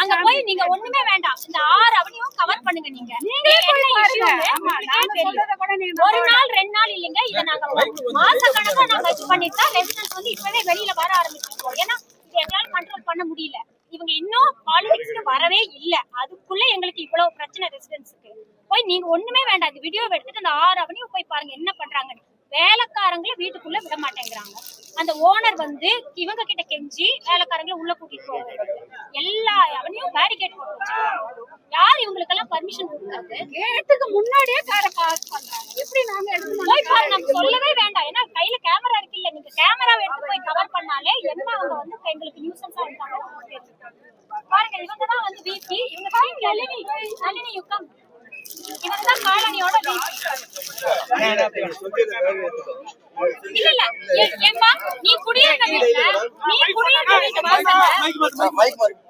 அங்க போய் நீங்க ஒண்ணுமே வேண்டாம். இந்த ஆறு அவனையும் கவர் பண்ணுங்க நீங்க. ஒரு நாள் ரெண்டு நாள் இல்லைங்க இத நாங்க மாச கணக்கா நாங்க இது பண்ணிட்டா ரெசிடென்ட் வந்து இப்பவே வெளியில வர ஆரம்பிச்சிருக்கோம் ஏன்னா இது எங்களால கண்ட்ரோல் பண்ண முடியல. இவங்க இன்னும் பாலிடிக்ஸ்க்கு வரவே இல்ல. அதுக்குள்ள எங்களுக்கு இவ்வளவு பிரச்சனை ரெசிடென்ட்ஸ்க்கு போய் நீங்க ஒண்ணுமே வேண்டாம். இந்த வீடியோ எடுத்துட்டு அந்த ஆறு அவனையும் போய் பாருங்க என்ன பண்றாங்கன்னு. வேலைக்காரங்களை வீட்டுக்குள்ள விட மாட்டேங்கிறாங்க. அந்த ஓனர் வந்து இவங்க கிட்ட கெஞ்சி வேலைக்காரங்களை உள்ள கூட்டிட்டு போவாங்க எல்லா அவனையும் பேரிகேட் போட்டு வச்சிருக்காங்க. யார் இவங்களுக்கு எல்லாம் பர்மிஷன் கொடுத்தாங்க கேட்டுக்கு முன்னாடியே காரை பாஸ் பண்றாங்க. எப்படி நாங்க எடுத்து போய் பாரு நம்ம சொல்லவே வேண்டாம். ஏன்னா கையில கேமரா இருக்கு இல்ல நீங்க கேமராவை எடுத்து போய் கவர் பண்ணாலே என்ன அவங்க வந்து எங்களுக்கு நியூசன்ஸா இருக்காங்க பாருங்க இவங்க தான் வந்து விபி இவங்க தான் நளினி நளினி யுக்கம் இவங்க தான் காலனியோட விபி இல்ல இல்ல ஏ- ஏம்பா நீ குடியிருக்க வீட்டுல? நீ குடியிருக்க வீட்டு வாசல்ல